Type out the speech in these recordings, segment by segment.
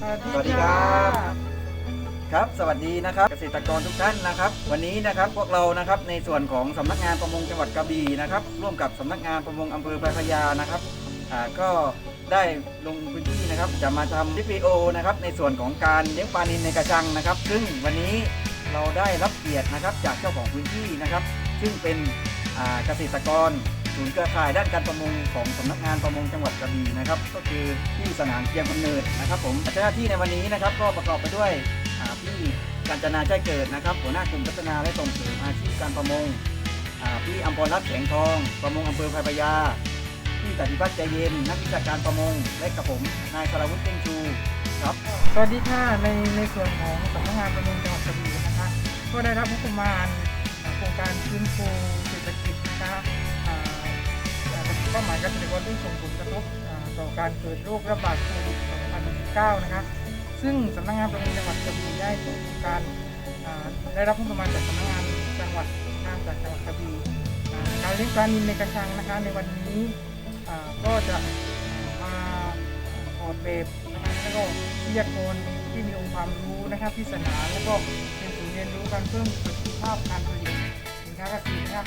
สวัสดีครับครับ สวัสดีนะครับเกษตรกรทุกท่านนะครับ วันนี้นะครับพวกเรานะครับในส่วนของสำนักงานประมงจังหวัดกระบี่นะครับ ร่วมกับสำนักงานประมงอำเภอปลายพระยานะครับอ่าก็ได้ลงพื้นที่นะครับจะมาทำวิดีโอนะครับในส่วนของการเลี้ยงปลานิลในกระชังนะครับ ซึ่งวันนี้เราได้รับเกียรตินะครับจากเจ้าของพื้นที่นะครับ ซึ่งเป็นเกษตรกร ศูนย์เครือข่ายด้านการประมงของสำนักงานประมงจังหวัดกระบี่นะครับ ก็คือที่สนามเพียงกำเนิดนะครับผมเจ้าหน้าที่ในวันนี้นะครับ ก็ประกอบไปด้วยพี่กัญจนาใจเกิดนะครับ หัวหน้ากลุ่มพัฒนาและส่งเสริมอาชีพการประมงพี่อัมพรรัตน์แสงทอง ประมงอำเภอไผ่พยาพี่สันติพัฒน์ใจเย็น นักวิชาการประมง และกับผมนายสรวุฒิเพ่งชูครับสวัสดีค่ะในในส่วนของสำนักงานประมงจังหวัดกระบี่นะคะก็ได้รับงบประมาณโครงการฟื้นฟูเศรษฐกิจนะคะอ่าอ่า เป้าหมายเกษตรกรที่ส่งผลกระทบต่อการเกิดโรคระบาดโควิด 2019 นะคะซึ่งสำนักงานประมงจังหวัดกระบี่ได้ส่งการได้รับงบประมาณจากสำนักงานจังหวัดทางจากจังหวัดกระบี่การเลี้ยงปลานิลในกระชังนะคะในวันนี้ก็จะมาออกแบบนะคะแล้วก็วิทยากรที่มีองค์ความรู้นะครับที่สนามแล้วก็เป็นศูนย์เรียนรู้การเพิ่มประสิทธิภาพการผลิตสินค้าเกษตรนะครับ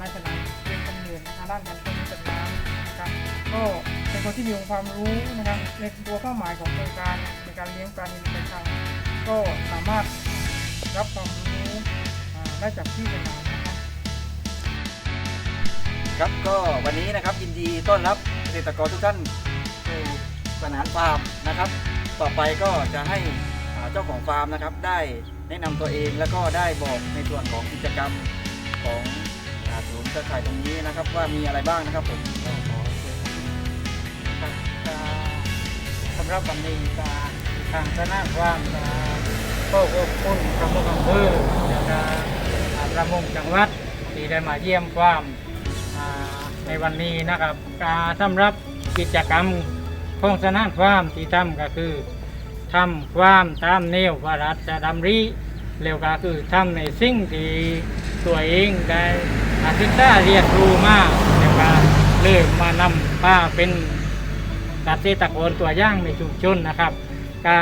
อ่าในสนามเป็นกำเนิดนะคะด้านการต้นจัดน้ำนะครับก็เป็นคนที่มีองค์ความรู้นะครับในตัวเป้าหมายของโครงการในการเลี้ยงปลานิลกระชังก็สามารถรับความรู้ได้จากที่สนามนะครับครับก็วันนี้นะครับยินดีต้อนรับเกษตรกรทุกท่านสู่สนามฟาร์มนะครับ ต่อไปก็จะให้เจ้าของฟาร์มนะครับได้แนะนำตัวเองแล้วก็ได้บอกในส่วนของกิจกรรมของ ศูนย์เครือข่ายตรงนี้นะครับ ว่ามีอะไรบ้างนะครับผมก็ขอเชิญครับก็สำหรับวันนี้ก็ทางคณะความก็ก็ขอบคุณประมงอำเภอแล้วก็อ่าประมงจังหวัดที่ได้มาเยี่ยมความอ่าในวันนี้นะครับก็สำหรับกิจกรรมของสนามความที่ทำก็คือทำความตามแนวพระราชดำริแล้วก็คือทำในสิ่งที่ตัวเองได้ ศึกษาเรียนรู้มาแล้วก็เริ่มมานำป้าเป็นเกษตรกรตัวอย่างในชุมชนนะครับก็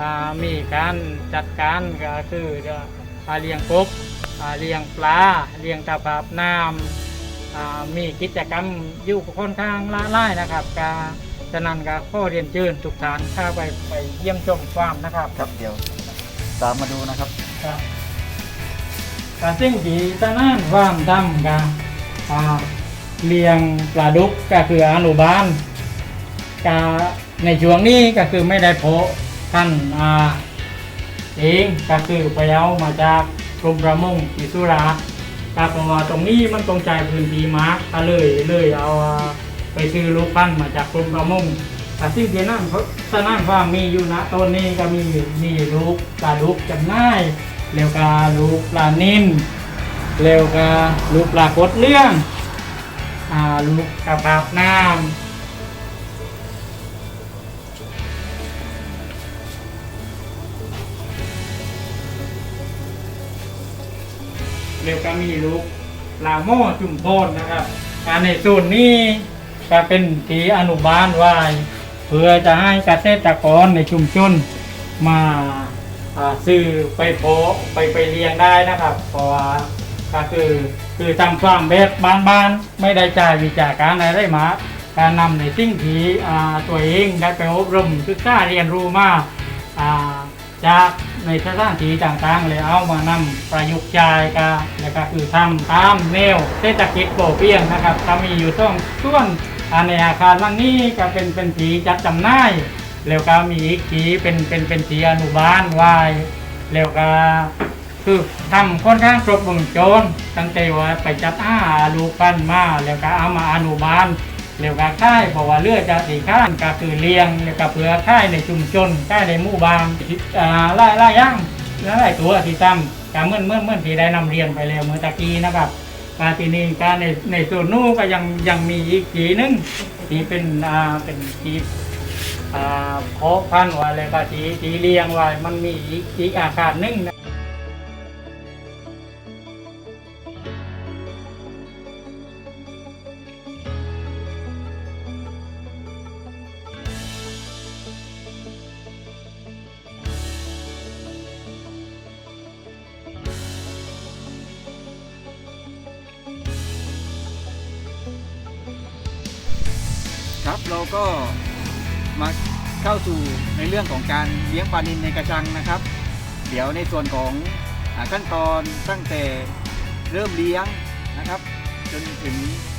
อ่ามีการจัดการก็คือจะอ่าเลี้ยงกบอ่าเลี้ยงปลาเลี้ยงตะปาบน้ำอ่ามีกิจกรรมอยู่ค่อนข้างหลากหลายนะครับก็ฉะนั้นก็ขอเรียนเชิญทุกท่านเข้าไปไปเยี่ยมชมฟาร์มนะครับครับเดี๋ยวตามมาดูนะครับครับ การสิ่งที่ตะนั่นว่ามทำกันอ่าเลี้ยงปลาดุกก็คืออนุบาลกาในช่วงนี้ก็คือไม่ได้โพะท่านอเองก็คือไปเอามาจากกรมประมงอิสุราก็เพราะว่าตรงนี้มันตรงใจพื้นที่มากก็เลยเลยเอาไปซื้อลูกพันมาจากกรมประมงแต่สิ่งที่นั่นเขาสนั่นว่ามีอยู่นะต้นนี้ก็มีมีลูกปลาดุกจำหน่าย เร็วกาลูกปลานิ่มเร็วกาลูกปลากดเลี้ยงอ่าลูกกระปาบน้ำเร็วก็มีลูกลาหม้อจุ่มโพนนะครับการในส่วนนี้ก็เป็นทีอนุบาลไว้เพื่อจะให้เกษตรกรในชุมชนมา อ่าซื้อไปโพไปไปเลี้ยงได้นะครับ เพราะว่าก็คือคือทำฟาร์มแบบบ้านๆไม่ได้จ่ายวิจาการอะไรมาการนำในสิ่งที่อ่าตัวเองได้ไปอบรมศึกษาเรียนรู้มาอ่าจากในสถานที่ต่างๆเลยเอามานำประยุกต์ใช้กันแล้วก็คือทำตามแนวเศรษฐกิจโปรเปียงนะครับก็มีอยู่ต้องส่วนในอาคารหลังนี้ก็เป็นเป็นผีจัดจำหน่าย แล้วก็มีอีกทีเป็นเป็นเป็นทีอนุบาลไว้แล้วก็คือทำค่อนข้างครบวงจรตั้งแต่ว่าไปจัดอาลูกปั้นมาแล้วก็เอามาอนุบาลแล้วก็ค่ายเพราะว่าเลือดจะสีข้านก็คือเลี้ยงแล้วก็เพื่อค่ายในชุมชนค่ายในหมู่บ้านอ่าไล่ไล่ย่างไล่ตัวที่ทำกาเมื่อเมื่อเมื่อที่ได้นำเรียนไปแล้วเมื่อตะกี้นะครับกาที่นี่การในในส่วนนู้ก็ยังยังมีอีกทีนึงที่เป็นอ่าเป็นที อ่าเพาะพันไว้อะไรก็สีสีเรียงไว้มันมีอีกอีกอาคารหนึ่งนะ มาเข้าสู่ในเรื่องของการเลี้ยงปลานิลในกระชังนะครับ เดี๋ยวในส่วนของขั้นตอนตั้งแต่เริ่มเลี้ยงนะครับ จนถึง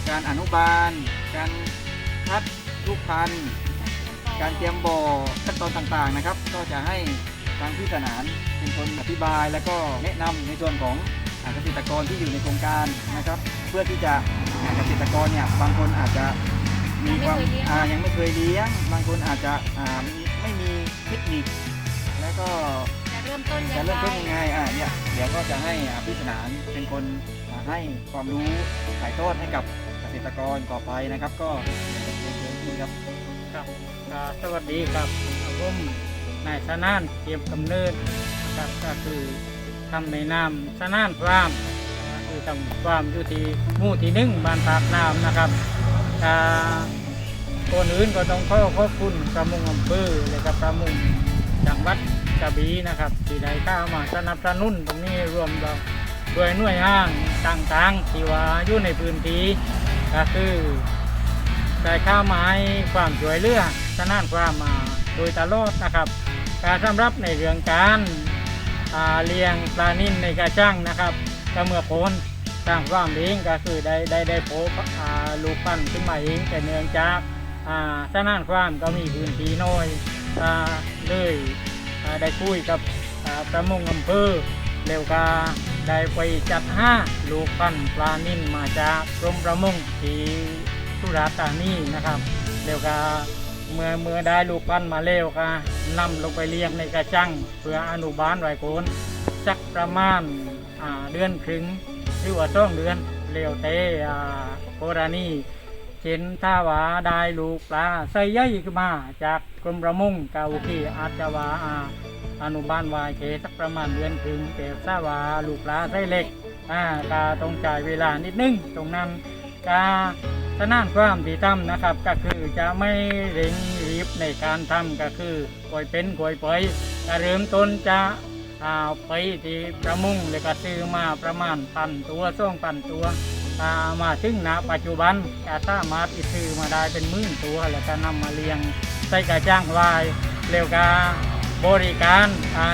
การอนุบาล การคัดลูกพันธุ์การเตรียมบ่อขั้นตอนต่างๆนะครับ ก็จะให้ทางพี่สนานเป็นคนอธิบายแล้วก็แนะนำในส่วนของเกษตรกรที่อยู่ในโครงการนะครับ เพื่อที่จะเกษตรกรเนี่ยบางคนอาจจะ มีความไม่เคยเลี้ยง อ่ายังไม่เคยเลี้ยง บางคนอาจจะอ่าไม่มีเทคนิค แล้วก็จะเริ่มต้นจะเริ่มต้นยังไงอ่าเนี่ยเดี๋ยวก็จะให้อ่าพี่สนานเป็นคนอ่าให้ความรู้ถ่ายทอดให้กับเกษตรกรต่อไปนะครับ ก็เชิญพี่ครับครับอ่าสวัสดีครับผมนายสนานเกียมกำเนิดนะครับก็คือทำในนามสนานฟาร์มอ่าคือทำฟาร์มอยู่ที่หมู่ที่หนึ่งบ้านปากน้ำนะครับ อ่าคนอื่นก็ต้องขอขอบคุณประมงอำเภอและก็ประมงจังหวัดกระบี่นะครับที่ได้เข้ามาสนับสนุนตรงนี้รวมเราด้วยหน่วยห้างต่างๆที่ว่าอยู่ในพื้นที่ก็คือได้ข้าวไม้ความช่วยเหลือสนานความมาโดยตลอดนะครับการสำหรับในเรื่องการเลี้ยงปลานิ่นในกระช่างนะครับก็เมือโคน สร้างความเองก็คือได้ได้ได้โพบอ่าลูกปั้นขึ้นมาเองแต่เนื่องจากอ่าสนานความก็มีพื้นที่น้อยเลยได้คุยกับประมงอำเภอเร็วก็ได้ไปจัดห้าลูกปั้นปลานิ่นมาจากกรมประมงที่สุราษฎร์ธานีนะครับเดี๋ยวก็เมื่อเมื่อได้ลูกปั้นมาเร็วก็นำลงไปเลี้ยงในกระชังเพื่ออนุบาลไว้โคนสักประมาณเดือนครึ่ง หรือว่าสองเดือนเร็วเตอ่าโกรณีเช่นถ้าว่าได้ลูกปลาใส่ใยขึ้นมา จากกรมประมงกาโอเคอาจจะว่าอาอนุบาลวายเคสักประมาณเดือนครึ่งแต่ถ้าว่าลูกปลาใส่เล็กอ่าก็ต้องจ่ายเวลานิดนึงตรงนั้นก็สนานความที่ทำนะครับ ก็คือจะไม่เร่งรีบในการทำก็คือก่อยเป็นก่อยปล่อยเริ่มต้นจะ อ่าไปที่ประมงแล้วก็ซื้อมาประมาณพันตัวส่งพันตัวอ่ามาถึงณปัจจุบันก็สามารถที่ซื้อมาได้เป็นหมื่นตัวแล้วก็นำมาเลี้ยงใส่กระจ้างวายแล้วก็บริการ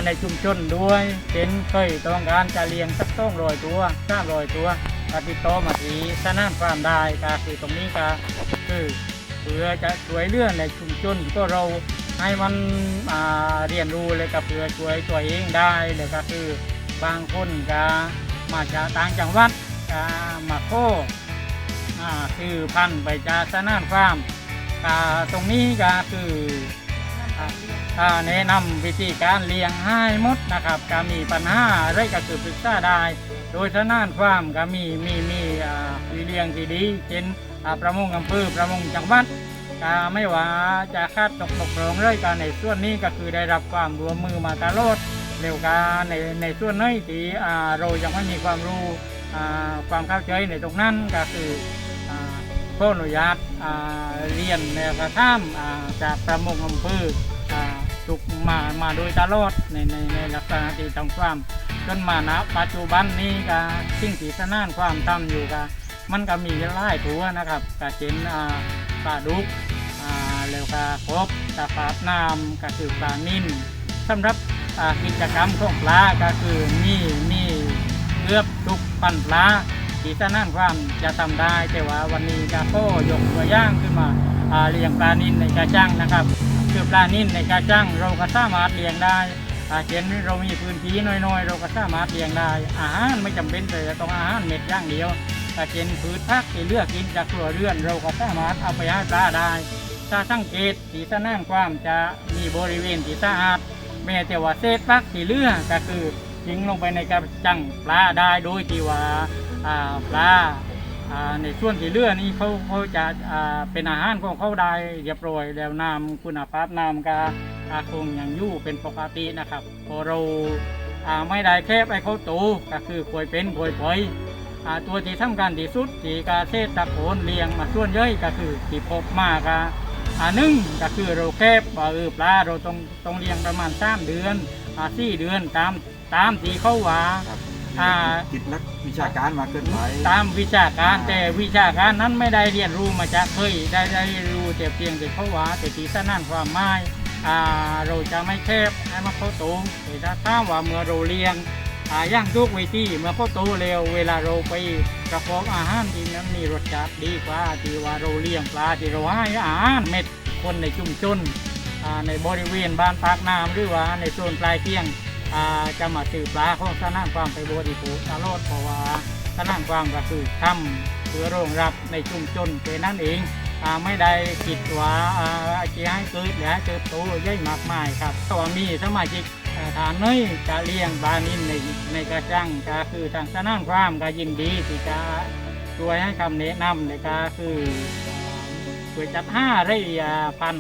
ในชุมชนด้วยเป็นเคยต้องการจะเลี้ยงสักต้องรอยตัวสามรอยตัวกติดต่อมาทีสนามฟาร์มได้ก็คือตรงนี้ก็คือเพื่อจะช่วยเหลือในชุมชนก็เรา ให้มันเรียนรู้เลยก็เพื่อช่วยตัวเองได้เลยก็คือบางคนก็มาจากต่างจังหวัดก็มาโคคือพันไปจากสนามฟาร์มก็ตรงนี้ก็คือแนะนำวิธีการเลี้ยงให้มดนะครับก็มีปัญหาอะไรก็คือปรึกษาได้ โดยทนานความก็มีมีมีอ่าวิเลี้ยงที่ดีเช่นประมงอำเภอประมงจังหวัด ก็ไม่ว่าจะคาดตกตกลงเลยการในส่วนนี้ก็คือได้รับความร่วมมือมาตลอดเร็วกาในในส่วนน้อยที่เรายังไม่มีความรู้ความเข้าใจในตรงนั้นก็คือขออนุญาตเรียนแนกระท่ามจากประมงอำเภอถูกมามาโดยตลอดในในในลักษณะที่ทำความจนมาณปัจจุบันนี้ก็สิ่งที่สนานความทำอยู่ก็มันก็มีหลายตัวนะครับก็เช่นอ ปลาดุกอ่าแล้วก็กบตะปาน้ำก็คือปลานิ่นสำหรับกิจกรรมของปลาก็คือมีมีเกือบทุกปันปลาที่สนานความจะทำได้ แต่ว่าวันนี้ก็ก็ยกตัวย่างขึ้นมาเลี้ยงปลานิ่นในกระชังนะครับคือปลานิ่นในกระชังเราก็สามารถเลี้ยงได้อาเช่นเรามีพื้นที่น้อยๆ เราก็สามารถเลี้ยงได้อาหารไม่จำเป็นแต่จะต้องอาหารเม็ดย่างเดียว อาเช่นพืชผักที่เลือกกินจากครัวเรือน เราก็สามารถเอาไปให้ปลาได้ถ้าสังเกตสีสนั่งความจะมีบริเวณที่สะอาดแม้แต่ว่าเศษผักที่เลือก็คือทิ้งลงไปในกระชังปลาได้โดยที่ว่าปลาในส่วนที่เลือนี่เขาเขาจะาเป็นอาหารของเขาได้เรียบร้อยแล้วน้ำคุณภาพน้ำก็คงยังอยู่เป็นปกตินะครับพอเราาไม่ได้แค่ไปเขาโตก็คือควยเป็นควยปล่อยอ่า ตัวที่สำคัญที่สุดที่กาเทศตะโกนเลี้ยงมาส่วนย่อยก็คือที่พบมากอะอ่าหนึ่งก็คือเราแคบว่าเออปลาเราต้องต้องเลี้ยงประมาณสามเดือนอ่าสี่เดือนตามตามที่เขาว่า ครับออ่าคิดลักวิชาการมาเกินไปตามวิชาการแต่วิชาการนั้นไม่ได้เรียนรู้มาจากเคยได้ได้รู้แต่เพียงแต่เขาว่าแต่ที่สนั่นความหมายอ่าเราจะไม่แคบให้มันเข้าตรงแต่ถ้าถามว่าเมื่อเราเลี้ยงอ่า ย่างทุกวิธีเมื่อเขาโตเร็วเวลาเราไปกระพาะอาหารที่นั้นมีรสชาติดีกว่าที่ว่าเราเลี้ยงปลาที่เราให้อาหารเม็ดคนในชุมชนในบริเวณบ้านปากน้ำหรือว่าในโซนปลายเที่ยงจะมาสืบปลาของสนั่นความไปบริโภคตลอดเพราะว่าสนั่งกวางก็คือทำเพื่อรองรับในชุมชนแค่นั้นเองอไม่ได้คิดว่าอาจะให้เกิดหรือเติบโตใหญ่มากมายครับแต่ว่ามีสมาชิก อ่านน้อยจะเลี้ยงบานินในในกระจังก็คือทางสนั่งความก็ยินดีที่จะช่วยให้คำแนะนำในก็คือช่วยจัดห้าไร่พัน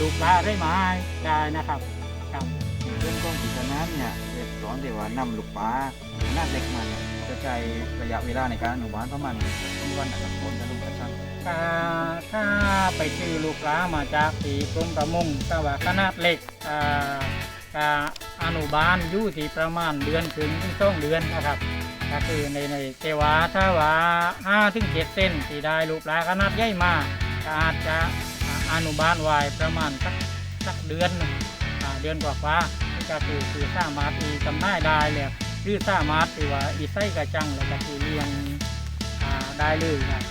ลูกปลาไร่ไม้ได้นะครับครับเรื่องกล้องสีสนามเนี่ยเด็กสอนเดี๋ยวว่านำลูกปลาขนาดเล็กมาเนี่ยจะใช้ระยะเวลาในการอนุบาลประมาณกี่วันนะครับคนจะลงกระชังถ้าถ้าไปซื้อลูกปลามาจากที่กรมประมงถ้าว่าขนาดเล็กอ่า ก็อนุบาลอยู่ที่ประมาณเดือนถึงที่ต้องเดือนนะครับก็คือในในเทวาถ้าว่าห้าถึงเจ็ดเซนที่ได้ลูกปลาขนาดใหญ่มากก็อาจจะอ่าอนุบาลไว้ประมาณสักสักเดือนหนึ่งอ่าเดือนกว่าๆนี่ก็คือคือสามารถที่จำได้ได้เลยหรือสามารถที่ว่าอีไส้กระจังแล้วก็คือเลี้ยงอ่าได้เลยครับ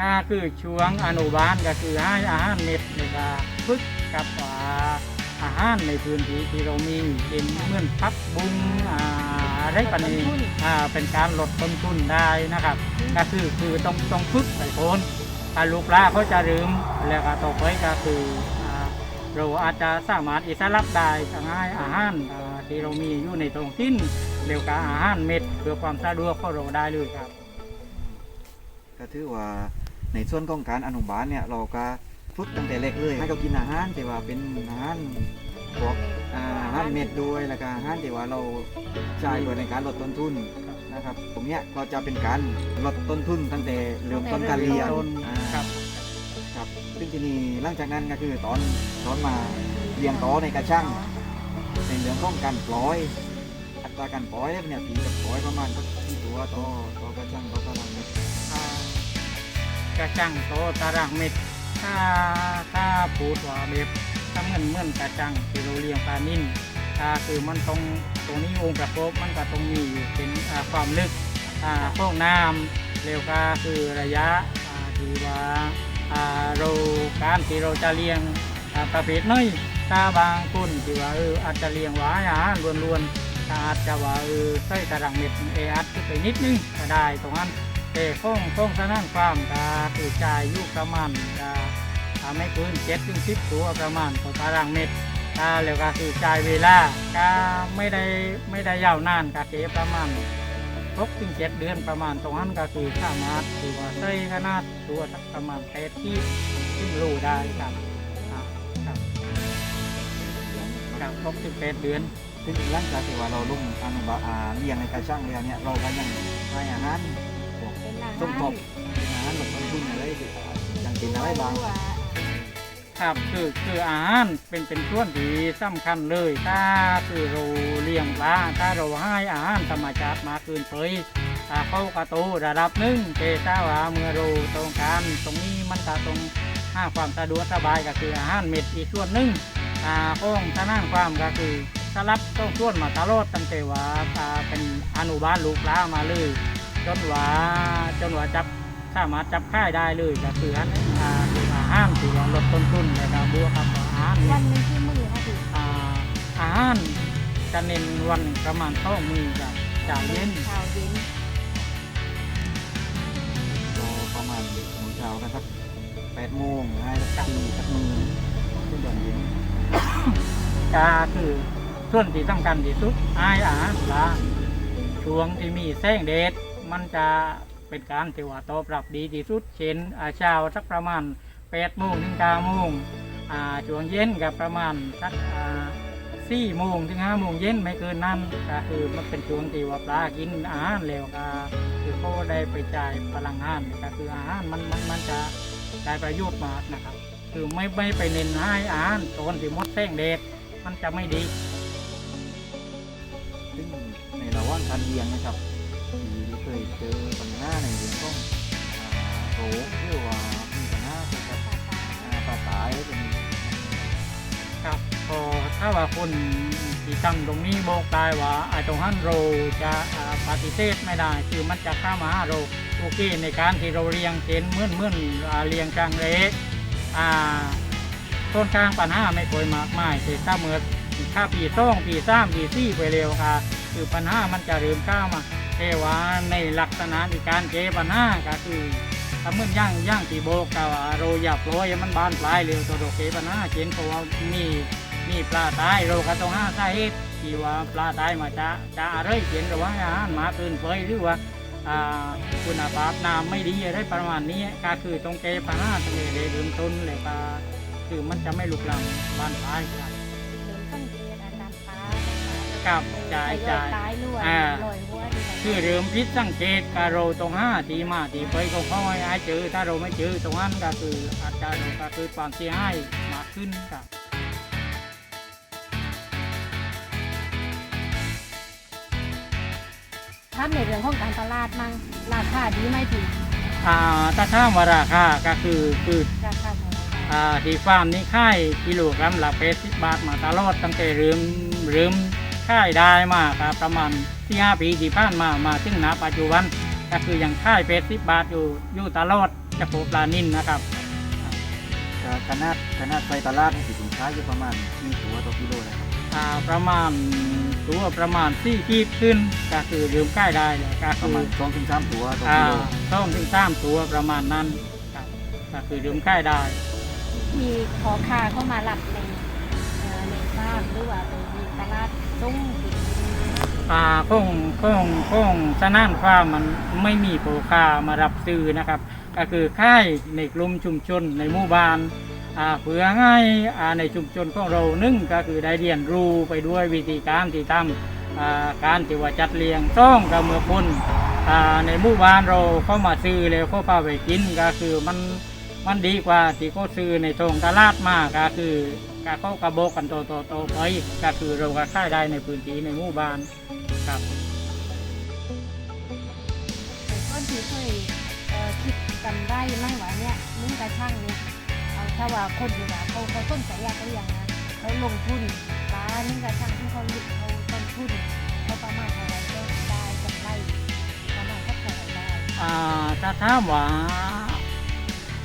ก็คือช่วงอนุบาลก็คือให้อาหารเม็ดเลยก็ฝึก กับว่าอาหารในพื้นที่ที่เรามีเป็นเหมือนพักบุงอ่าอะไรปานนี้อ่าเป็นการลดต้นทุนได้นะครับ ก็คือคือต้องต้องฝึกไปโคนถ้าลูกปลาเขาจะลืมแล้วก็ต่อไปก็คืออ่าเราอาจจะสามารถอิสระได้ทั้งให้อาหารอ่าที่เรามีอยู่ในตรงทิ้นเรียกว่าอาหารเม็ดเพื่อความสะดวกของเราได้เลยครับก็ถือว่าในส่วนของการอนุบาลเนี่ยเราก็ ฝึกตั้งแต่เล็กเลยให้เขากินอาหารแต่ว่าเป็นอาหารพวกอ่าอาหารเม็ดด้วยแล้วก็อาหารที่ว่าเราใช้เพื่อในการลดต้นทุนนะครับตรงเนี้ยก็จะเป็นการลดต้นทุนตั้งแต่เริ่มต้นการเรียนต้นอ่าครับ ครับซึ่งทีนี้หลังจากนั้นก็คือตอนตอนมาเรียงต่อในกระช่างในเรื่องของการปล่อย อัตราการปล่อยเนี่ยผีกับปล่อยประมาณก็ที่ตัวต่อต่อกระช่างต่อตารางเมตรอ่ากระจังโตตารางเม็ด ถ้าถ้าพูดว่าแบบถ้าเหมือนเหมือนกระจังที่เราเลี้ยงปลานิ่นอ่าคือมันตรงตรงนี้องค์ประกอบมันก็ตรงมีอยู่เป็นอ่าความลึกอ่าห้องน้ำเร็วก็คือระยะอ่าที่ว่าอ่าเราการที่เราจะเลี้ยงอ่าประเภทน้อยถ้าบางคนที่ว่าเอออาจจะเลี้ยงไว้อาหารล้วนๆถ้าอาจจะว่าเออใส่ตารางเม็ดเออัดไปนิดนึงก็ได้ตรงนั้นแต่ข้องข้องสนั่นความกาถือจ่ายอยู่ประมาณกาทำให้เกินเจ็ดถึงสิบตัวประมาณต่อตารางเมตรกาแล้วก็คือจ่ายเวลากาไม่ได้ไม่ได้ยาวนานกาเกประมาณหกถึงเจ็ดเดือนประมาณตรงนั้นก็คือสามารถถือว่าใช้ขนาดตัวสักประมาณแปดที่ที่รูได้ครับครับครับถึงแปดเดือนซึ่งหลังจากที่ว่าเราลุ่มอนุบาลอ่าเลี้ยงในกระช่างแล้วเนี่ยเราก็ยังให้อาหารส้มตบเป็นอาหารลดต้นทุนอะไรอย่างเป็นอะไรบ้าง ครับคือคืออาหารเป็นเป็นส่วนที่สำคัญเลย ถ้าคือเราเลี้ยงปลาถ้าเราให้อาหารธรรมชาติมากเกินไปอ่าเขากระโตระดับหนึ่งแต่ถ้าว่าเมื่อเราต้องการตรงนี้มันก็ต้องห้าความสะดวกสบายก็คืออาหารเม็ดอีกส่วนหนึ่งอาข้องทางด้านความก็คือสลับต้องส่วนมาตลอดตั้งแต่ว่าเป็นอนุบาลลูกปลามาเลยจนว่าจนว่าจับสามารถจับค่ายได้เลยก็คืออันนี้ อ่าคืออาหารที่ว่าลดต้นทุนในการบวกกับอาหารวัเนี่ยนหนึ่งที่มือค่ะพี่อ่าอาหารจะเน้นวันประมาณสองมือกับจากเย็นเช้าเย็นเราประมาณหมูเช้ากันสักแปดโมงให้สักทีสักมือขึ้นตอนเย็นก็คือส่วนที่สำคัญที่สุดอาหารปลาช่วงที่มีแสงแดดมันจะเป็นการที่ว่าตอบรับดีที่สุด เช่นอ่าเช้าสักประมาณ แปดโมงถึงเก้าโมงอ่าช่วงเย็นกับประมาณสักอ่าสี่โมงถึงห้าโมงเย็นไม่เกินนั้นก็คือมันเป็นช่วงที่ว่าปลากินอาหารแล้วก็คือเขาได้ไปจ่ายพลังงานก็คืออาหารมันมันมันจะได้ประโยชน์มากนะครับ คือไม่ไม่ไปเน้นให้อาหารตอนที่มดแสงแดดมันจะไม่ดีซึ่งในระหว่างการเลี้ยงนะครับที่เคยเจอปัญหาในเรื่องของโรคหรือว่ามีปัญหาเทียวกับ อ่าปลายอะไรแบบนี้ครับพอถ้าว่าคนที่ตั้งตรงนี้บอกได้ว่าไอ้ตรงนั้นเราจะปฏิเสธไม่ได้ คือมันจะเข้ามาหาเราโอเคในการที่เราเลี้ยงเห็นเมื่อนเมื่อนเลี้ยงกลางเละอ่าต้นกลางปัญหาไม่ค่อยมากมายแต่ถ้าเมื่อถ้าปีสองปีสามปีสี่ไปเร็วค่ะ คือปัญหามันจะเริ่มเข้ามาแต่ว่าในลักษณะในการเจปัญหาก็คือ ถ้าเหมื่อนย่างย่างที่โบกก็ว่าเราอย่าปล่อยให้มันบานปลายเร็วตัวเราเจปัญหาเช่นเพราะว่ามีมีปลาตายเราก็ต้องหาสาเหตุที่ว่าปลาตายมาจะจะอะไรเช่นระว่าอาหารหมาเกินไปหรือว่าอ่าคุณภาพน้ำไม่ดีอะไรประมาณนี้ก็คือต้องแก้ปัญหาตรงนี้เลยเริ่มต้นเลยก็คือมันจะไม่ลุกลามบานปลายครับหรือสังเกตอาการตาครับจ่ายจ่ายตายรั่วอ่า ลอยหัวดีกว่าคือเริ่มพิษสังเกตการเราตรงห้าทีมาทีไปเขาเขาให้หายเจอ ถ้าเราไม่เจอตรงนั้นก็คืออาจจะก็คือความเสียหายมากขึ้นครับถ้าในเรื่องของการตลาดมั่งราคาดีไหมถึงอ่าถ้าถามว่าราคาก็คือคือราคาเท่าไหร่อ่าที่ฟาร์มนี้ค่ายกิโลกรัมละแปดสิบบาทมาตลอดตั้งแต่เริ่มเริ่ม ค่ายได้มาครับประมาณที่ห้าปีที่ผ่านมามาถึงณปัจจุบัน ก็คือยังค่ายแปดสิบบาทอยู่อยู่ตลอดเฉพาะปลานิ่นนะครับก็ขนาดขนาดไปตลาดนี่สินค้าอยู่ประมาณกี่ตัวต่อกิโลเลยครับอ่าประมาณตัวประมาณสี่ขีดขึ้นก็คือลืมใกล้ได้เลยก็ปคืระอมาณสองถึงสามตัวต่ออ่ากิโลต้องถึงสามตัวประมาณนั้นครับก็คือลืมใกล้ได้ มีขอค่าเข้ามาหลับในเอ่อในบ้านหรือว่าในตลาด ซุ้งอ่าคงคงคงสนานฟ้ามันไม่มีโปรคามารับซื้อนะครับ ก็คือค่ายในกลุ่มชุมชนในหมู่บ้านอ่าเพื่อให้อ่าในชุมชนของเรานึ่งก็คือได้เรียนรู้ไปด้วยวิธีการที่ทำอ่าการที่ว่าจัดเลี้ยงซ่องกับเมื่อคนอ่าในหมู่บ้านเราเข้ามาซื้อแล้วเขาพาไปกินก็คือมันมันดีกว่าที่เขาซื้อในทงตลาดมากก็คือ การเขากระบอกกันโตโตโตๆๆไปก็คือเราก็ค่ายได้ในพื้นที่ในหมู่บ้านครับแต่ก้อนที่เคยเอ่อคิดกันได้ไหมว่าเนี่ยมึงกระช่างเนี่ยเอาถ้าว่าคนที่ว่าเขาเขาต้นใจอยากได้อย่างนะเขาลงทุนปลานึ่งกระช่างที่เขาลึกเขาต้นทุนเขาประมาณเท่าไหรก็ได้กำไรประมาณสักเท่าไหรได้อ่าถ้าถามว่า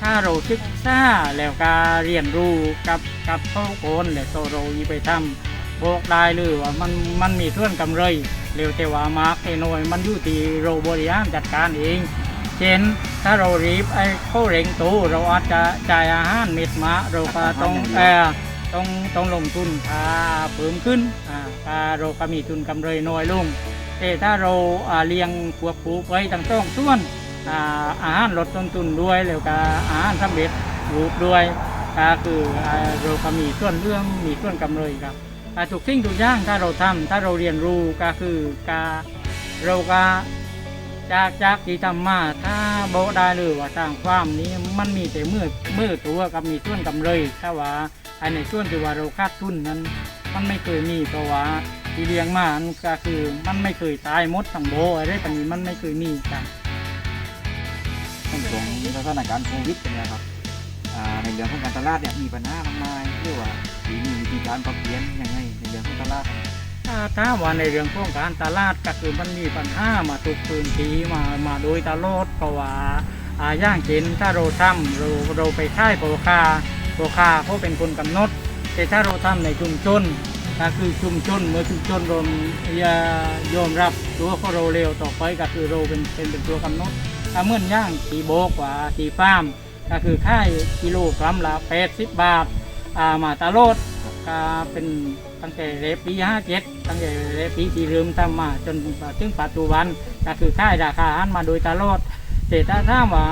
ถ้าเราศึกษาแล้วก็เรียนรู้กับกับพ่อโคนแล้วโตเราอีไปทำบอกได้เลยว่ามันมันมีส่วนกำไรเร็วแต่ว่ามากแต่น้อยมันอยู่ที่เราบริหารจัดการเอง เช่นถ้าเรารีบไอ้เข้าเร่งตูเราอาจจะจ่ายอาหารเม็ดมาเราก็ต้องเออต้องต้องลงทุนค่าเพิ่มขึ้นอ่าค่าเราก็มีทุนกำไรน้อยลงแต่ถ้าเราอ่าเลี้ยงควบคู่ไปทั้งสองส่วน อาหารลดต้นทุนด้วยแล้วก็อาหารสำเร็จรูปด้วยก็คือเราก็มีส่วนเรื่องมีส่วนกำไรครับอ่าทุกสิ่งทุกอย่างถ้าเราทำถ้าเราเรียนรู้ก็คือการเราก็จากจากที่ทำมาถ้าโบได้เลยว่าสร้างความนี้มันมีแต่เมื่อเมื่อตัวกับมีส่วนกำไรถ้าว่าอันในส่วนที่ว่าเราคาดทุนนั้น มันไม่เคยมีเพราะว่าที่เลี้ยงมาก็คือมันไม่เคยตายมดทั้งโบอะไรแบบนี้มันไม่เคยมีครับใน ช่วงสถานการณ์โควิดเป็นไงครับในเรื่องของการตลาดเนี่ยมีปัญหามากมายหรือว่ามีวิธีการปรับเปลี่ยนยังไงในเรื่องของตลาดถ้าถ้าว่าในเรื่องของการตลาดก็คือมันมีปัญหามาทุกพื้นที่มามาโดยตลอดเพราะว่าอาย่างเช่นถ้าเราทำเราเราไปค่ายโปรคาโปรคาเขาเป็นคนกำหนด แต่ถ้าเราทำในชุมชนก็คือชุมชนเมื่อชุมชนราอย่ายอมรับตัวเของเราเร็วต่อไปก็คือเราเป็นเป็นเป็นตัวกำหนด ถ้าเมื่อนย่างตีโบกว่าตีฟาร์มก็คือค่ายกิโลกรัมละ80 บาทอ่ามาตลอดก็เป็นตั้งแต่เรปี57ตั้งแต่เรปีที่เริ่มทำมาจนถึงปัจจุบันก็คือค่ายราคาหารมาโดยตลอดแต่ถ้าถ้ามว่า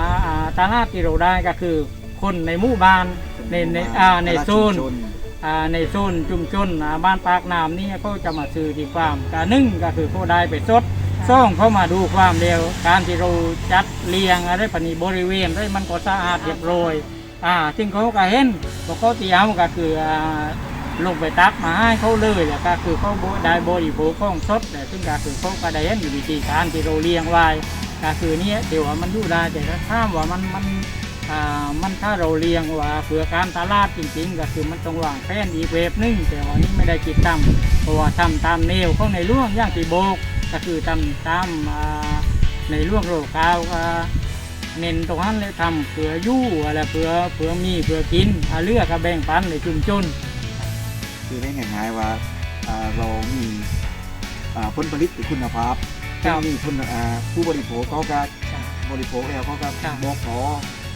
ตลาดที่เราได้ก็คือคนในหมู่บ้านในในอ่าในโซนอ่าในโซนชุมชนอ่าบ้านปากน้ำนี่เขาจะมาซื้อที่ฟาร์มกานึ่งก็คือเขาได้ไปสด ซ่องเข้ามาดูความเร็ว การที่เราจัดเรียงอะไรปนีบริเวณได้มันก็สะอาดเรียบร้อยอ่าซึ่งเขาก็เห็นพอเขาตีเอาก็คืออ่าลงไปตักมาให้เขาเลยแล้วก็คือเขาบ่ได้บริโภคของสดแต่ซึ่งก็คือเขาก็ได้เห็นอยู่วิธีการที่เราเลี้ยงไว้ก็คือเนี้ยเดี๋ยวมันอยู่ได้แต่ถ้าถามว่ามันมัน มันถ้าเราเลี้ยงว่าเพื่อการตลาดจริงๆ ก็คือมันต้องวางแผนอีกเวฟหนึงแต่ว่านี้ไม่ได้คิดทำเพราะว่าทำตามแนวของในร่วงอย่างที่โบกก็คือทำตามอ่าในร่วงโรคกาวก็เน้นตรงนั้นเลยทำเผื่อยู่อะไรเผื่อเผื่อมีเผื่อกินอาเลือกก็แบ่งปันในชุมชนคือได้ง่ายๆว่าอ่าเรามีอ่าผลผลิตที่คุณภาพครับมีคุณอ่าผู้บริโภคเขาก็บริโภคแล้วเขาก็ครับบอกขอ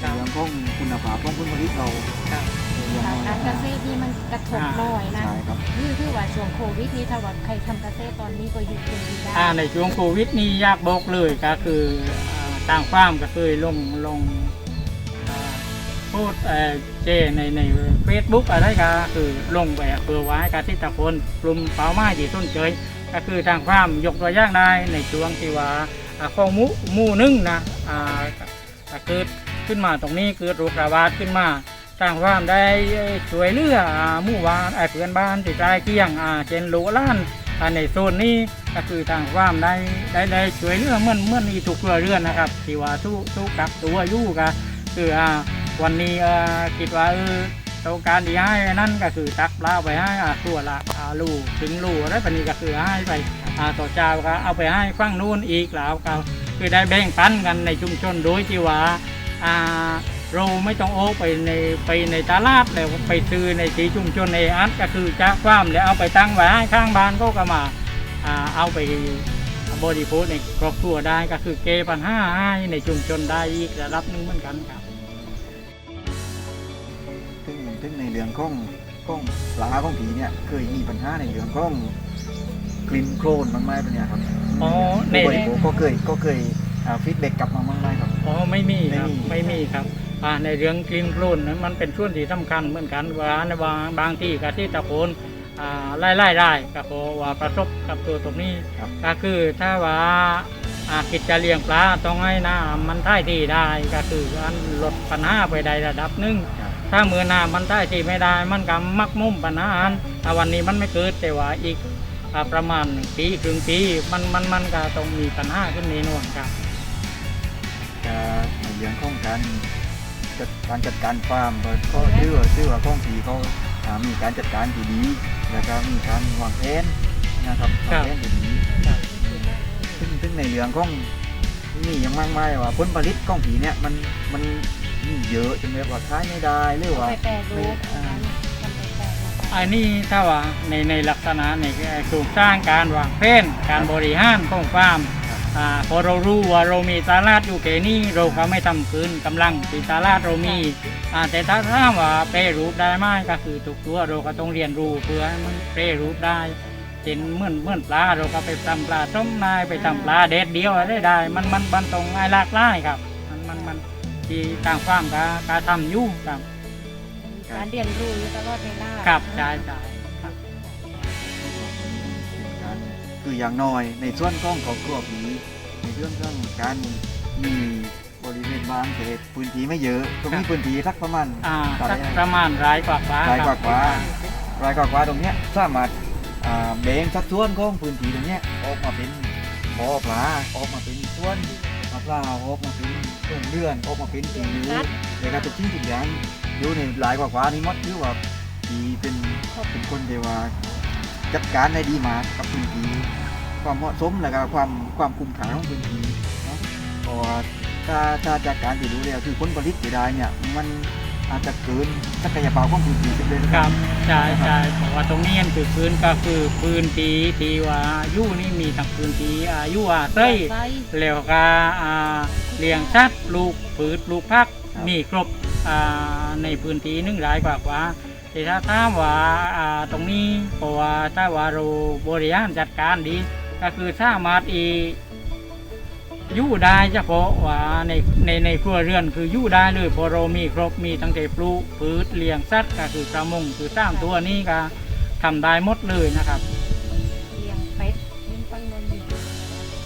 ครับ เรื่องของคุณภาพของผลผลิตเราครับอย่างน้อยการเกษตรนี่มันกระทบน้อยนะ ใช่ครับนี่คือว่าช่วงโควิดนี่ถ้าว่าใครทำเกษตรตอนนี้ก็อยู่เป็นดีได้อ่าในช่วงโควิดนี่ยากบอกเลยก็คืออ่าต่างฟาร์มก็เคยลงลงอ่าพูดเอ่อเจในในเฟซบุ๊กอะไรก็คือลงไปเพื่อไว้การที่ตะคนกลุ่มเป้าหมายที่ต้นเจยก็คือทางฟาร์มยกตัวอย่างได้ในช่วงที่ว่าอ่าของหมูหมู่หนึงนะอ่าก็เกิด ขึ้นมาตรงนี้เกิดโรคระบาดขึ้นมาทางฟามได้ช่วยเหลืออ่าหมู่บ้านไอ้เพื่อนบ้านที่ใกล้เคียงเช่นลูกหล้านในโซนนี้ก็คือทางฟามได้ได้ได้ช่วยเหลือเมื่อเมื่อนอีทุกครัวเรือนนะครับที่ว่าทุกทุกกับตัวยู่ก็คืออ่าวันนี้เออคิดว่าเออต้องการที่ให้นั่นก็คือตักปลาไปให้อ่าตัวละอ่าลูกถึงลูกแล้วปนี้ก็คือให้ไปอ่าต่อเจ้าก็เอาไปให้ฟังนู่นอีกแล้วก็คือได้แบ่งปันกันในชุมชนโดยที่ว่า เราไม่ต้องโอ้ไปในไปในตลาดแล้วไปซื้อในที่ชุมชนในอันก็คือจากฟาร์มแล้วเอาไปตั้งไว้ให้ข้างบ้านก็ก็มาอ่าเอาไปบริโภคในครอบครัวได้ก็คือเกปัญหาให้ในชุมชนได้อีกระดับหนึงเหมือนกันครับซึ่งซึ่งในเรื่องของของปลาของผีเนี่ยเคยมีปัญหาในเรื่องของกลิ่นโคลนบ้างไหมเป็นเนี่ยครับอ๋อในผู้บริโภคก็เคยก็เคย ฟีดแบ็กกลับมาบ้างไหมครับ อ๋อไม่มีครับไม่ไม่มีมีครับอ่าในเรื่องกลิ่นโคลนนั้นมันเป็นช่วงที่สำคัญเหมือนกันว่าในบางบางที่กะที่ตะโกนอ่าไล่ไล่ได้ก็เพราะว่าประสบกับตัวตรงนี้ครับก็คือถ้าว่าอาคิดจะเลี้ยงปลาต้องให้น้ำมันท่ายที่ได้ก็คือการลดปัญหาไปได้ระดับหนึ่งครับถ้ามือหน้ามันได้ที่ไม่ได้ มันก็มักมุ่มปัญหาอันอ่าวันนี้มันไม่เกิดแต่ว่าอีกอ่าประมาณปีครึ่งปีมันมันมันก็ต้องมีปัญหาขึ้นแน่นอนครับ จะในเรื่องของการจัดการจัดการฟาร์มก็ก็ชื่อว่าชื่อว่าของผีเขาอ่ามีการจัดการที่ดีแล้วก็มีการวางแผนนะครับครัวางบแผนที่ดีซึ่งซึ่งในเรื่องของนี่ยังมากมายว่าผลผลิตของผีเนี่ยมันมันมีเยอะจนแบบว่าขายไม่ได้หรือว่าไปแปรรูปอ่าทำไปแปรรูปอันนี้ถ้าว่าในในลักษณะในโครงสร้างการวางแผนการบริหารของฟาร์มอ่า พอเรารู้ว่าเรามีตลาดอยู่แค่นี้เราก็ไม่ทำคืนกำลังที่ตลาดเรามีอ่าแต่ถ้าถามว่าแปรรูปได้ไหมก็คือทุกตัวเราก็ต้องเรียนรู้เพื่อให้มันแปรรูปได้เช่นเหมื่อนเหมื่อนปลาเราก็ไปทำปลาต้มนายไปทำปลาเด็ดเดียวอะไรได้ มันมันมันตรงง่ายหลากหลายครับ มันมันมันที่ต่างฟาร์มก็ก็ทำอยู่ครับการเรียนรู้อยู่ตลอดเวลาครับใช่ใช่ครับการคืออย่างน้อยในส่วนของครอบครัวผีใน เรื่องของการมีบริเวณบ้านเขตพื้นที่ไม่เยอะก็มีพื้นที่สักประมาณอ่าต่อสัได้กประมาณรายกว่าฟ้ารายกว่าครับกว่ารายกว่าๆตรงเนี้ยสามารถอ่าแบ่งสัดส่วนของพื้นที่ตรงเนี้ยออกมาเป็นบ่อปลาออกมาเป็นสวนมะพร้าวออกมาเป็นต้นเดือนออกมาเป็นปีนูเดี๋ยวก็ทุกสิ่งทุกอย่างอยู่ในรายกว่าๆนี้หมดคือว่าผีเป็นเป็นคนเดียวว่าจัดการได้ดีมากกับพื้นที่ ความเหมาะสมแล้วก็ความความคุ้มค่าของพื้นที่เนาะเพราะว่าถ้าถ้าจากการที่รู้แล้วคือผลผลิตที่ได้เนี่ยมันอาจจะเกินศักยภาพของพื้นที่ไปเลยนะคครัรับบใช่ใช่เพราะว่าตรงนี้คือพื้นก็คือพื้นที่ที่ว่าอายุนี่มีทั้งพื้นที่อายุอาศัยไส้แล้วก็อ่าเลี้ยงสัตว์ลูกพืชลูกพักครับมีครบอ่าในพื้นที่หนึงหลายกว่ากว่าแต่ถ้าถามว่าอ่าตรงนี้เพราะว่าถ้าว่าเราบริหารจัดการดี ก็คือสามารถอีอยู่ได้เฉพาะว่าในในในครัวเรือนคืออยู่ได้เลยเพอเรามีครบมีตั้งแต่ปลูกพืชเลี้ยงสัตว์ก็คือประมงคือสร้างตัวนี้ก็ทำได้หมดเลยนะครับเลี้ยงเป็ดเลี้ยงปังนนอยู่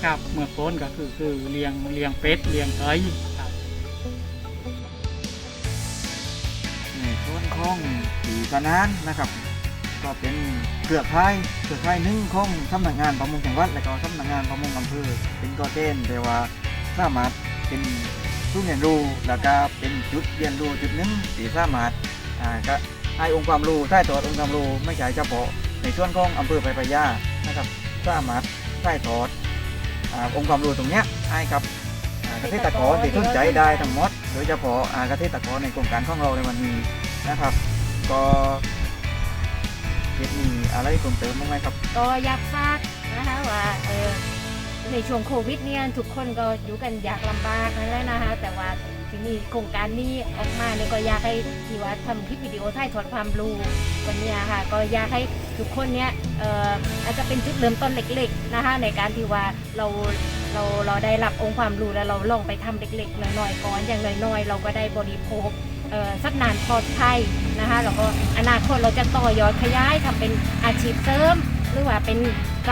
ครับเมื่อก่อนก็คือคือเลี้ยงเลี้ยงเป็ดเลี้ยงไก่ครับในส่วนของผีกระนานนะครับ ก็เป็นเครือข่ายเครือข่ายหนึ่งของสำนักงานประมงจังหวัด และก็สำนักงานประมงอำเภอเป็นก็เต้นแต่ว่าสามารถเป็นผู้เรียนรู้แล้วก็เป็นจุดเรียนรู้จุดหนึ่งที่สามารถอ่าก็ให้องค์ความรู้ใต้ตัวองค์ความรู้ไม่ใช่เฉพาะในส่วนของอำเภอไปปยานะครับสามารถใต้ทอดอ่าองค์ความรู้ตรงเนี้ยให้ครับอาเกษตรกรที่สนใจได้ทั้งหมดโดยเฉพาะอาเกษตรกรในโครงการของเราในวันนี้นะครับ ก็ เฮ็ดมีอะไรเพิ่มเติมบ้างไหมครับ ก็อยากฝากนะคะว่าเออในช่วงโควิดเนี่ยทุกคนก็อยู่กันอยากลำบากนั่นแหละนะคะแต่ว่าที่นี่โครงการนี้ออกมาเนี่ยก็อยากให้ที่ว่าทำคลิปวิดีโอถ่ายทอดความรู้วันเนี้ยค่ะก็อยากให้ทุกคนเนี่ยเอ่ออาจจะเป็นจุดเริ่มต้นเล็กๆนะคะในการที่ว่าเรา เราเราได้รับองค์ความรู้แล้วเราลองไปทำเล็กๆน้อยๆก่อนอย่างน้อยๆเราก็ได้บริโภคเอ่อสักนานปลอดภัยนะคะแล้วก็อนาคตเราจะต่อยอดขยายทำเป็นอาชีพเสริม หรือว่าเป็น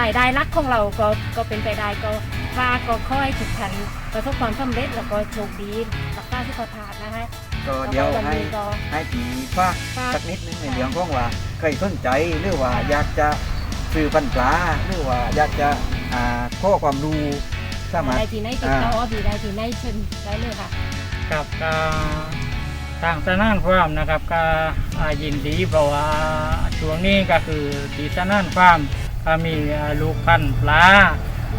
รายได้หลักของเราก็ก็เป็นไปได้ก็ฝากก็ค่อยถูกทันประสบความสำเร็จแล้วก็โชคดีรักษาสุขภาพนะคะก็เดี๋ยวแล้วก็วันให้นี้ก็ให้ผีฟ้ากฝากสักนิดนึงในเรื่องของว่าใครสนใจหรือว่าอยากจะซื้อปันปลาหรือว่าอยากจะอ่าข้อความรู้ สามารถ ได้ที่ไหนติดต่อที่ได้ที่ไหนเชิญได้เลยค่ะ กับก็ทางสนานฟาร์มนะครับก็อ่ายินดีเพราะว่าช่วงนี้ก็คือที่สนานฟาร์มก็มีอ่าลูกพันธุ์ปลา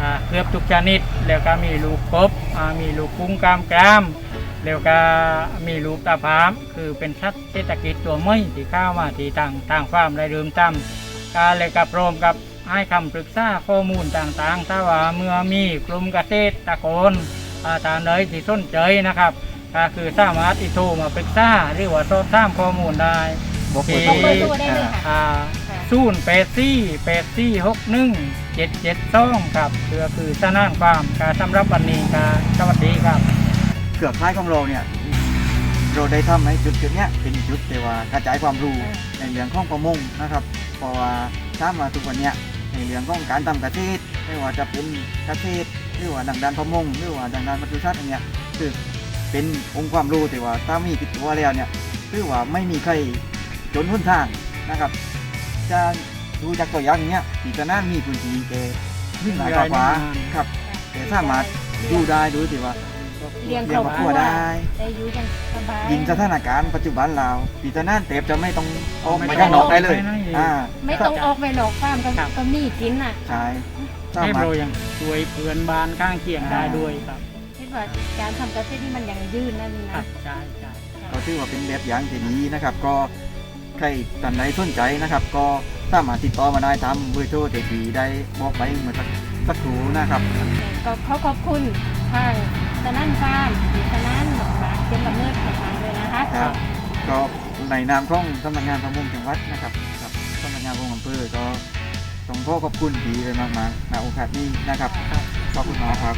อ่าเกือบทุกชนิด แล้วก็มีลูกกบอ่ามีลูกกุ้งกล้ามกราม แล้วก็มีลูกตาพาม คือเป็นสัตว์เศรษฐกิจตัวใหม่ที่เข้ามาที่ต่างต่างฟาร์มได้เริ่มตั้มก็เลยกับพร้อมกับ ให้คำปรึกษาข้อมูลต่างๆถ้าว่าเมื่อมีกลุ่มเกษตรกรอ่าตามใดที่สนใจนะครับก็คือสามารถอิโทรมาปรึกษาหรือว่าสอบถามข้อมูลได้บอกที่เบอร์โทรเบอร์โทรได้เลยค่ะอ่าค่ะ ศูนย์แปดสี่แปดสี่หกหนึ่งเจ็ดเจ็ดสองครับคือคือสนานความการสำหรับวันนี้ก็สวัสดีครับเครือข่ายของเราเนี่ยเราได้ทำให้จุดจุดๆเนี้ยเป็นจุดแต่ว่ากระจายความรู้อ่าในเรื่องของประมงนะครับ เพราะว่าถ้ามาทุกวันเนี้ยใน เรื่องของการทำเกษตรไม่ว่าจะเป็นเกษตรหรือว่าดังด้านประมงหรือว่าดังด้านปศุสัตว์อย่างเงี้ยคือเป็นองค์ความรู้แต่ว่าถ้ามีติดตัวแล้วเนี่ยคือว่าไม่มีใครจนหุ้นทางนะครับ จะดูจากตัวอย่างเนี้ยปีตะนานมีพื้นที่แกวิ่งหลายกว่าครับแต่สามารถดูได้ดูสิว่า เลี้ยงเลี้ยงครอบคครัรัววได้ ได้อยู่กันสบายยิงสถานการณ์ปัจจุบันเราปีตะนานเต็บจะไม่ต้องออกไปข้างนอกได้เลยไม่ต้องอ่าไม่ต้องออกไปหลอกฟาร์มก็ครับ ก็มีกินน่ะใช่สาให้มารถเรายังช่วยเพื่อนบ้านข้างเคียงได้ด้วยครับ คิดว่าการทำเกษตรนี่มันยังยืนนั่นครันะบใช่ใช่ ก็ถือว่าเป็นแบบอย่างที่ดีนะครับ ก็ใครท่านใดสนใจนะครับ ก็สามารถติดต่อมาได้ตามเบอร์โทรที่ดีได้บอกไปเมื่อสักสักครู่นะครับ ก็ขอขอบคุณทาง สนั่นฟาร์มหรือสนั่นมาเป็นกำเนิดของมันเลยนะคะ ครับก็ในนามของสำนักงานประมงจังหวัดนะครับครับสำนักงานประมงอำเภอก็ต้องขอขอบคุณดีเลยมากๆในโอกาสนี้นะครับขอบคุณมากครับ